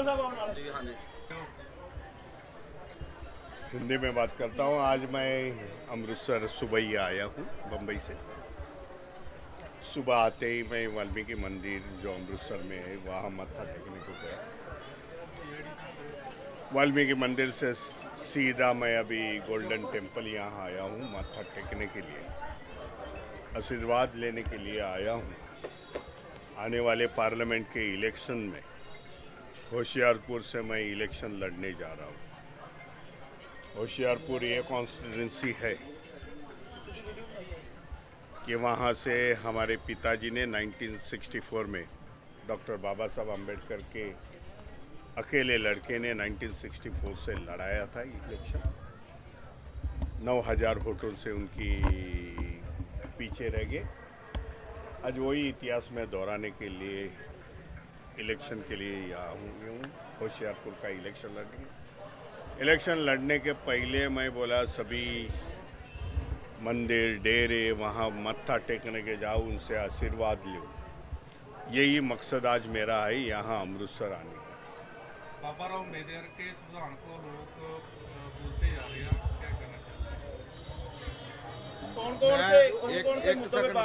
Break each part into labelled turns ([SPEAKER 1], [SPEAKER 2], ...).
[SPEAKER 1] जी हाँ जी।
[SPEAKER 2] हिंदी में बात करता हूँ। आज मैं अमृतसर सुबह ही आया हूँ बम्बई से। सुबह आते ही मैं वाल्मीकि मंदिर जो अमृतसर में है वहाँ मत्था टेकने को गया। वाल्मीकि मंदिर से सीधा मैं अभी गोल्डन टेंपल यहाँ आया हूँ मत्था टेकने के लिए। आशीर्वाद लेने के लिए आया हूँ। आने वाले पार्लियामेंट के इलेक्शन में होशियारपुर से मैं इलेक्शन लड़ने जा रहा हूँ। होशियारपुर ये कॉन्स्टिट्यूंसी है कि वहाँ से हमारे पिताजी ने 1964 में डॉक्टर बाबा साहब अंबेडकर के अकेले लड़के ने 1964 से लड़ाया था इलेक्शन। 9000 वोटों से उनकी पीछे रह गए। आज वही इतिहास में दोहराने के लिए इलेक्शन के लिए यहाँ हुई हूँ होशियारपुर का इलेक्शन लड़ने। इलेक्शन लड़ने के पहले मैं बोला सभी मंदिर डेरे वहाँ मत्था टेकने के जाओ उनसे आशीर्वाद लो। यही मकसद आज मेरा है यहाँ अमृतसर आने का।
[SPEAKER 3] बाबा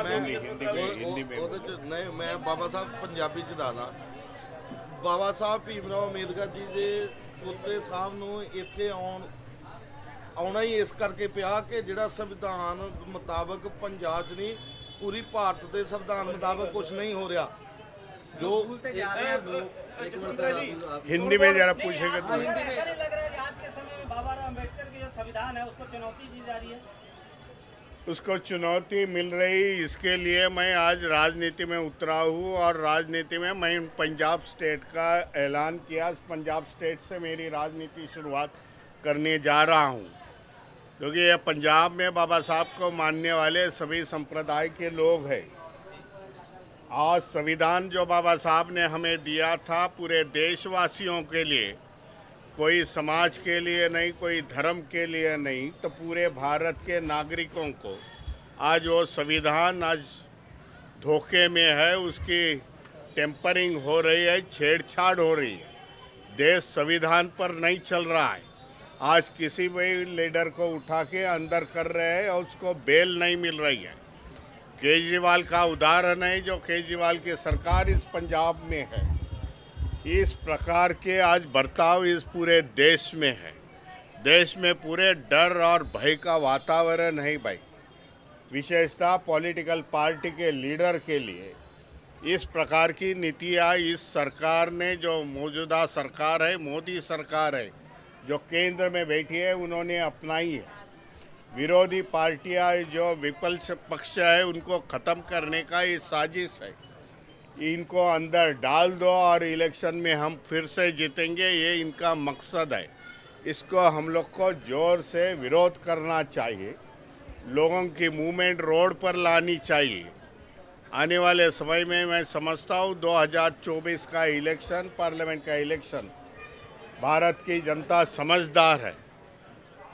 [SPEAKER 2] हिंदी में हिंदी में
[SPEAKER 1] नहीं मैं बाबा साहब पंजाबी च दादा ਬਾਬਾ ਸਾਹਿਬ ਭੀਮਰਾਓ ਅੰਬੇਦਕਰ ਜੀ ਦੇ ਪੁੱਤੇ ਸਾਹਿਬ ਨੂੰ ਇੱਥੇ ਆਉਣ ਆਉਣਾ ਹੀ ਇਸ ਕਰਕੇ ਪਿਆ ਕਿ ਜਿਹੜਾ ਸੰਵਿਧਾਨ ਮੁਤਾਬਕ ਪੰਜਾਬ 'ਚ ਨਹੀਂ ਪੂਰੀ ਭਾਰਤ ਦੇ ਸੰਵਿਧਾਨ ਮੁਤਾਬਕ ਕੁਝ ਨਹੀਂ ਹੋ ਰਿਹਾ ਜੋ
[SPEAKER 2] हिंदी में जरा पूछेगा तो
[SPEAKER 4] ऐसा नहीं लग रहा है कि आज के समय में बाबा राव अम्बेडकर की जो संविधान है उसको चुनौती दी जा रही है
[SPEAKER 2] उसको चुनौती मिल रही, इसके लिए मैं आज राजनीति में उतरा हूँ और राजनीति में मैं पंजाब स्टेट का ऐलान किया। पंजाब स्टेट से मेरी राजनीति शुरुआत करने जा रहा हूँ। क्योंकि ये पंजाब में बाबा साहब को मानने वाले सभी संप्रदाय के लोग हैं। आज संविधान जो बाबा साहब ने हमें दिया था पूरे देशवासियों के लिए कोई समाज के लिए नहीं, कोई धर्म के लिए नहीं तो पूरे भारत के नागरिकों को आज वो संविधान आज धोखे में है, उसकी टेम्परिंग हो रही है, छेड़छाड़ हो रही है। देश संविधान पर नहीं चल रहा है। आज किसी भी लीडर को उठा के अंदर कर रहे हैं और उसको बेल नहीं मिल रही है। केजरीवाल का उदाहरण है, जो केजरीवाल की सरकार इस पंजाब में है। इस प्रकार के आज बर्ताव इस पूरे देश में है। देश में पूरे डर और भय का वातावरण है भाई। विशेषता पॉलिटिकल पार्टी के लीडर के लिए इस प्रकार की नीतियाँ इस सरकार ने, जो मौजूदा सरकार है, मोदी सरकार है, जो केंद्र में बैठी है, उन्होंने अपनाई है। विरोधी पार्टियाँ जो विपक्ष पक्ष है, उनको ख़त्म करने का ये साजिश है। इनको अंदर डाल दो और इलेक्शन में हम फिर से जीतेंगे, ये इनका मकसद है। इसको हम लोग को ज़ोर से विरोध करना चाहिए। लोगों की मूवमेंट रोड पर लानी चाहिए। आने वाले समय में मैं समझता हूँ 2024 का इलेक्शन, पार्लियामेंट का इलेक्शन, भारत की जनता समझदार है।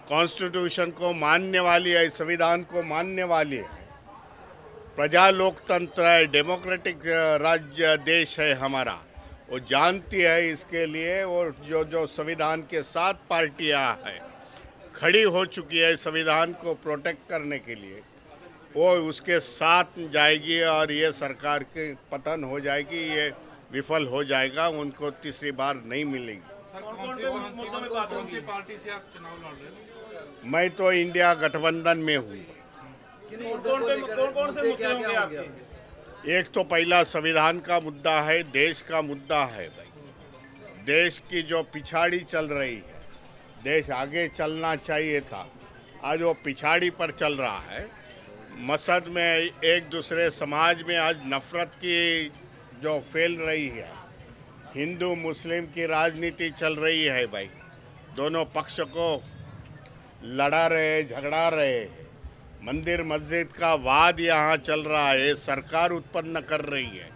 [SPEAKER 2] कॉन्स्टिट्यूशन को मानने वाली है, संविधान को मानने वाली है। प्रजा लोकतंत्र है डेमोक्रेटिक राज्य देश है हमारा। वो जानती है इसके लिए और जो जो संविधान के साथ पार्टियाँ हैं खड़ी हो चुकी है संविधान को प्रोटेक्ट करने के लिए। वो उसके साथ जाएगी और ये सरकार के पतन हो जाएगी ये विफल हो जाएगा उनको तीसरी बार नहीं मिलेगी।
[SPEAKER 5] मैं
[SPEAKER 2] तो इंडिया गठबंधन में हूँ।
[SPEAKER 5] कौन कौन पे- कौन कौन से मुद्दे होंगे आपके?
[SPEAKER 2] एक तो पहला संविधान का मुद्दा है देश का मुद्दा है भाई। देश की जो पिछाड़ी चल रही है देश आगे चलना चाहिए था। आज वो पिछाड़ी पर चल रहा है। मसद में एक दूसरे समाज में आज नफरत की जो फैल रही है हिंदू मुस्लिम की राजनीति चल रही है भाई। दोनों पक्ष को लड़ा रहे झगड़ा रहे मंदिर मस्जिद का वाद यहाँ चल रहा है सरकार उत्पन्न कर रही है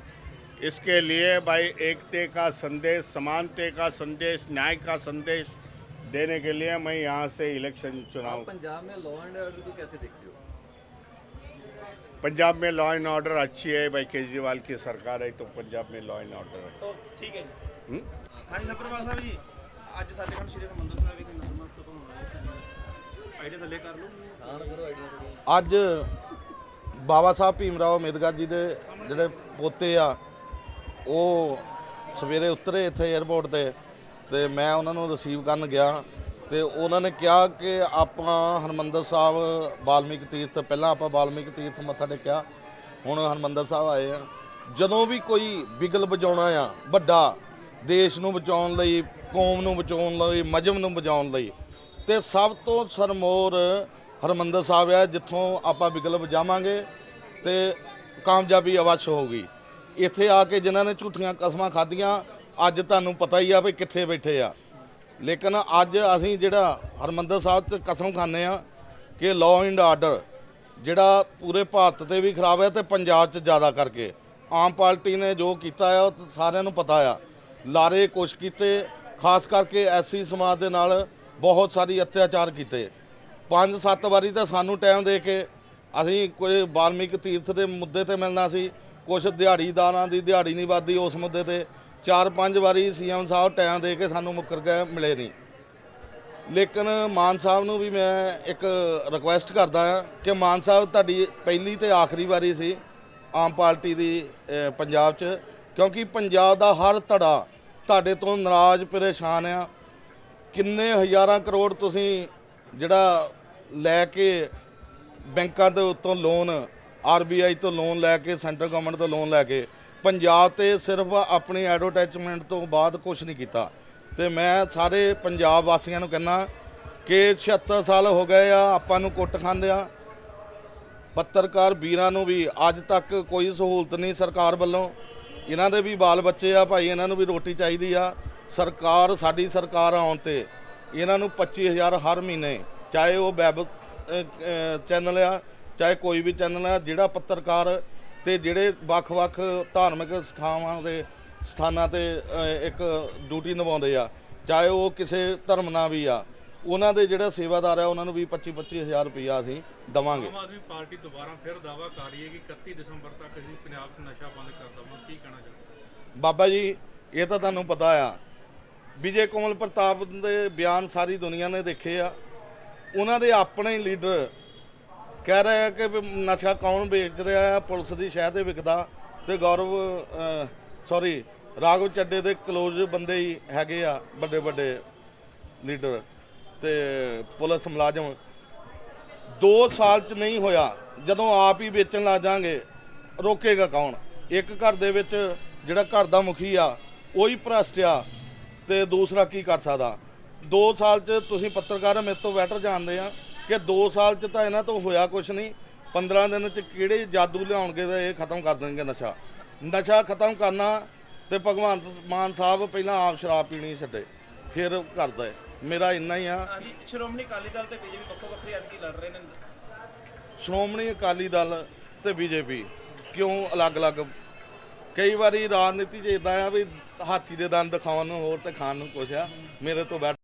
[SPEAKER 2] इसके लिए भाई एकते का संदेश समानते का संदेश न्याय का संदेश देने के लिए मैं यहाँ से इलेक्शन चुनाव
[SPEAKER 6] आप पंजाब में लॉ एंड ऑर्डर को कैसे देखते हो
[SPEAKER 2] पंजाब में लॉ एंड ऑर्डर अच्छी है भाई केजरीवाल की सरकार है तो पंजाब में लॉ एंड ऑर्डर है
[SPEAKER 4] तो ठीक है जी
[SPEAKER 2] हम्म?
[SPEAKER 6] ਹਾਂਜੀ ਸਤਿਪਾਲ ਸਾਹਿਬ ਜੀ ਅੱਜ ਸਾਡੇ ਕੋਲ ਸ਼੍ਰੀ ਹਰਿਮੰਦਰ ਸਾਹਿਬ ਵਿਖੇ ਨਤਮਸਤਕ ਹੋਣਾ ਹੈ ਆਈਡੀਆ ਥੱਲੇ ਕਰ ਲਓ।
[SPEAKER 1] ਅੱਜ ਬਾਬਾ ਸਾਹਿਬ ਭੀਮ ਰਾਓ ਅੰਬੇਦਕਰ ਜੀ ਦੇ ਜਿਹੜੇ ਪੋਤੇ ਆ, ਉਹ ਸਵੇਰੇ ਉਤਰੇ ਇੱਥੇ 에ਅਰਪੋਰਟ ਤੇ ਤੇ ਮੈਂ ਉਹਨਾਂ ਨੂੰ ਰਿਸੀਵ ਕਰਨ ਗਿਆ ਤੇ ਉਹਨਾਂ ਨੇ ਕਿਹਾ ਕਿ ਆਪਾਂ ਹਰਮੰਦਰ ਸਾਹਿਬ ਬਾਲਮੀਕ ਤੀਰਥ, ਪਹਿਲਾਂ ਆਪਾਂ ਬਾਲਮੀਕ ਤੀਰਥ ਮੱਥਾ ਟੇਕਿਆ, ਹੁਣ ਹਰਮੰਦਰ ਸਾਹਿਬ ਆਏ ਆ। ਜਦੋਂ ਵੀ ਕੋਈ ਬਿਗਲ ਵਜਾਉਣਾ ਆ, ਵੱਡਾ, ਦੇਸ਼ ਨੂੰ ਬਚਾਉਣ ਲਈ, ਕੌਮ ਨੂੰ ਬਚਾਉਣ ਲਈ ਮਜਮ ਨੂੰ ਬਚਾਉਣ ਲਈ ਤੇ ਸਭ ਤੋਂ ਸਰਮੋਰ ਹਰਮੰਦਰ ਸਾਹਿਬ ਹੈ, ਜਿੱਥੋਂ ਆਪਾਂ ਵਿਕਲਪ ਜਾਵਾਂਗੇ ਤੇ ਕਾਮਯਾਬੀ ਅਵਸ਼ ਹੋਊਗੀ। ਇੱਥੇ ਆ ਕੇ ਜਿਨ੍ਹਾਂ ਨੇ ਝੂਠੀਆਂ ਕਸਮਾਂ ਖਾਧੀਆਂ, ਅੱਜ ਤੁਹਾਨੂੰ ਪਤਾ ਹੀ ਆ ਵੀ ਕਿੱਥੇ ਬੈਠੇ ਆ। ਲੇਕਿਨ ਅੱਜ ਅਸੀਂ ਜਿਹੜਾ ਹਰਮੰਦਰ ਸਾਹਿਬ 'ਚ ਕਸਮ ਖਾਂਦੇ ਆ ਕਿ ਲਾਅ ਐਂਡ ਆਰਡਰ ਜਿਹੜਾ ਪੂਰੇ ਭਾਰਤ ਤੇ ਵੀ ਖਰਾਬ ਹੈ ਤੇ ਪੰਜਾਬ 'ਚ ਜ਼ਿਆਦਾ ਕਰਕੇ। ਆਮ ਪਾਰਟੀ ਨੇ ਜੋ ਕੀਤਾ ਆ ਉਹ ਸਾਰਿਆਂ ਨੂੰ ਪਤਾ ਆ। ਲਾਰੇ ਕੁਛ ਕੀਤੇ, ਖਾਸ ਕਰਕੇ ਐਸੀ ਸਮਾਜ ਦੇ ਨਾਲ ਬਹੁਤ ਸਾਰੀ ਅਤਿਆਚਾਰ ਕੀਤੇ। ਪੰਜ ਸੱਤ ਵਾਰੀ ਤਾਂ ਸਾਨੂੰ ਟਾਈਮ ਦੇ ਕੇ ਅਸੀਂ ਕੋਈ ਬਾਲਮੀਕ ਤੀਰਥ ਦੇ ਮੁੱਦੇ ਤੇ ਮਿਲਣਾ ਸੀ ਕੁਝ ਦਿਹਾੜੀਦਾਰਾਂ ਦੀ ਦਿਹਾੜੀ ਨਹੀਂ ਵੱਧਦੀ ਉਸ ਮੁੱਦੇ ਤੇ। ਚਾਰ ਪੰਜ ਵਾਰੀ ਸੀਐਮ ਸਾਹਿਬ ਟਾਈਮ ਦੇ ਕੇ ਸਾਨੂੰ ਮੁੱਕਰ ਗਏ, ਮਿਲੇ ਨਹੀਂ। ਲੇਕਿਨ ਮਾਨ ਸਾਹਿਬ ਨੂੰ ਵੀ ਮੈਂ ਇੱਕ ਰਿਕੁਐਸਟ ਕਰਦਾ ਹਾਂ ਕਿ ਮਾਨ ਸਾਹਿਬ ਤੁਹਾਡੀ ਪਹਿਲੀ ਤੇ ਆਖਰੀ ਵਾਰੀ ਸੀ ਆਮ ਪਾਰਟੀ ਦੀ ਪੰਜਾਬ 'ਚ। ਕਿਉਂਕਿ ਪੰਜਾਬ ਦਾ ਹਰ ਧੜਾ ਤੁਹਾਡੇ ਤੋਂ ਨਾਰਾਜ਼, ਪਰੇਸ਼ਾਨ ਆ। ਕਿੰਨੇ ਹਜ਼ਾਰਾਂ ਕਰੋੜ ਤੁਸੀਂ ਜਿਹੜਾ ਲੈ ਕੇ ਬੈਂਕਾਂ ਦੇ ਉੱਤੋਂ ਲੋਨ ਆਰਬੀਆਈ ਤੋਂ ਲੋਨ ਲੈ ਕੇ ਸੈਂਟਰ ਗਵਰਨਮੈਂਟ ਤੋਂ ਲੋਨ ਲੈ ਕੇ, ਪੰਜਾਬ ਤੇ ਸਿਰਫ ਆਪਣੀ ਐਡਵਰਟਾਈਜ਼ਮੈਂਟ ਤੋਂ ਬਾਅਦ ਕੁਝ ਨਹੀਂ ਕੀਤਾ। ਤੇ ਮੈਂ ਸਾਰੇ ਪੰਜਾਬ ਵਾਸੀਆਂ ਨੂੰ ਕਹਿੰਦਾ ਕਿ 76 ਸਾਲ ਹੋ ਗਏ ਆ, ਆਪਾਂ ਨੂੰ ਕੁੱਟ ਖਾਂਦੇ ਆ। ਪੱਤਰਕਾਰ ਵੀਰਾਂ ਨੂੰ ਵੀ ਅੱਜ ਤੱਕ ਕੋਈ ਸਹੂਲਤ ਨਹੀਂ ਸਰਕਾਰ ਵੱਲੋਂ। ਇਹਨਾਂ ਦੇ ਵੀ ਬਾਲ ਬੱਚੇ ਆ, ਭਾਈ ਇਹਨਾਂ ਨੂੰ ਵੀ ਰੋਟੀ ਚਾਹੀਦੀ ਆ। ਸਰਕਾਰ ਸਾਡੀ ਸਰਕਾਰ ਆਉਣ ਤੇ ਇਹਨਾਂ ਨੂੰ 25000 ਹਰ ਮਹੀਨੇ ਚਾਹੇ ਉਹ ਵੈਬ ਚੈਨਲ ਆ ਚਾਹੇ ਕੋਈ ਵੀ ਚੈਨਲ ਆ ਜਿਹੜਾ ਪੱਤਰਕਾਰ ਤੇ ਜਿਹੜੇ ਵੱਖ-ਵੱਖ ਧਾਰਮਿਕ ਸਥਾਨਾਂ ਦੇ ਸਥਾਨਾਂ ਤੇ ਇੱਕ ਡਿਊਟੀ ਨਿਭਾਉਂਦੇ ਆ ਚਾਹੇ ਉਹ ਕਿਸੇ ਧਰਮ ਨਾਲ ਵੀ ਆ ਉਹਨਾਂ ਦੇ ਜਿਹੜਾ ਸੇਵਾਦਾਰ ਆ ਉਹਨਾਂ ਨੂੰ ਵੀ 25 25000 ਰੁਪਈਆ ਅਸੀਂ ਦਵਾਂਗੇ।
[SPEAKER 3] ਆਮ ਆਦਮੀ ਪਾਰਟੀ ਦੁਬਾਰਾ ਫਿਰ ਦਾਵਾ ਕਰ ਰਹੀ ਹੈ ਕਿ 31 ਦਸੰਬਰ ਤੱਕ ਅਸੀਂ ਪੰਜਾਬ 'ਚ ਨਸ਼ਾ ਬੰਦ ਕਰ ਦਵਾਂਗੇ ਕੀ ਕਹਿਣਾ ਚਾਹੁੰਦੇ
[SPEAKER 1] ਬਾਬਾ ਜੀ ਇਹ ਤਾਂ ਤੁਹਾਨੂੰ ਪਤਾ ਆ ਵਿਜੇ ਕੋਮਲ ਪ੍ਰਤਾਪ ਦੇ ਬਿਆਨ ਸਾਰੀ ਦੁਨੀਆ ਨੇ ਦੇਖੇ ਆ। ਉਹਨਾਂ ਦੇ ਆਪਣੇ ਲੀਡਰ ਕਹਿ ਰਹੇ ਆ ਕਿ ਵੀ ਨਸ਼ਾ ਕੌਣ ਵੇਚ ਰਿਹਾ ਆ, ਪੁਲਿਸ ਦੀ ਸ਼ਹਿ ਤੇ ਵਿਕਦਾ ਤੇ ਗੌਰਵ ਸੌਰੀ ਰਾਘਵ ਚੱਡੇ ਦੇ ਕਲੋਜ਼ ਬੰਦੇ ਹੀ ਹੈਗੇ ਆ, ਵੱਡੇ ਵੱਡੇ ਲੀਡਰ ਤੇ ਪੁਲਿਸ ਮੁਲਾਜ਼ਮ। 2 ਸਾਲ ਚ ਨਹੀਂ ਹੋਇਆ, ਜਦੋਂ ਆਪ ਹੀ ਵੇਚਣ ਲੱਗ ਜਾਾਂਗੇ ਰੋਕੇਗਾ ਕੌਣ? ਇੱਕ ਘਰ ਦੇ ਵਿੱਚ ਜਿਹੜਾ ਘਰ ਦਾ ਮੁਖੀ ਆ, ਉਹੀ ਭ੍ਰਸ਼ਟ ਆ। ਤੇ ਦੂਸਰਾ ਕੀ ਕਰ ਸਕਦਾ? 2 ਸਾਲ ਚ ਤੁਸੀਂ ਪੱਤਰਕਾਰ ਮੇਰੇ ਤੋਂ ਬੈਟਰ ਜਾਣਦੇ ਆ ਕਿ 2 ਸਾਲ ਚ ਤਾਂ ਇਹਨਾਂ ਤੋਂ ਹੋਇਆ ਕੁਝ ਨਹੀਂ। 15 ਦਿਨ ਚ ਕਿਹੜੇ ਜਾਦੂ ਲਿਆਉਣਗੇ ਤੇ ਇਹ ਖਤਮ ਕਰ ਦੇਣਗੇ ਨਸ਼ਾ। ਨਸ਼ਾ ਖਤਮ ਕਰਨਾ ਤੇ ਭਗਵੰਤ ਮਾਨ ਸਾਹਿਬ ਪਹਿਲਾਂ ਆਪ ਸ਼ਰਾਬ ਪੀਣੀ ਛੱਡੇ ਫਿਰ ਕਰਦਾ। ਮੇਰਾ ਇੰਨਾ ਹੀ ਆ।
[SPEAKER 6] ਸ਼੍ਰੋਮਣੀ ਅਕਾਲੀ ਦਲ ਤੇ ਬੀਜੇਪੀ ਵੱਖੋ ਵੱਖਰੀ ਐਤਕੀ ਲੜ ਰਹੇ ਨੇ?
[SPEAKER 1] ਸ਼੍ਰੋਮਣੀ ਅਕਾਲੀ ਦਲ ਤੇ ਬੀਜੇਪੀ ਕਿਉਂ ਅਲੱਗ-ਅਲੱਗ ਕਈ ਵਾਰੀ ਰਾਜਨੀਤੀ 'ਚ ਇਦਾਂ ਆ ਵੀ ਹਾਥੀ ਦੇ ਦੰਦ ਦਿਖਾਉਣ ਨੂੰ ਹੋਰ ਤੇ ਖਾਣ ਨੂੰ ਕੁਛ ਆ। ਮੇਰੇ ਤੋਂ ਬੈਠ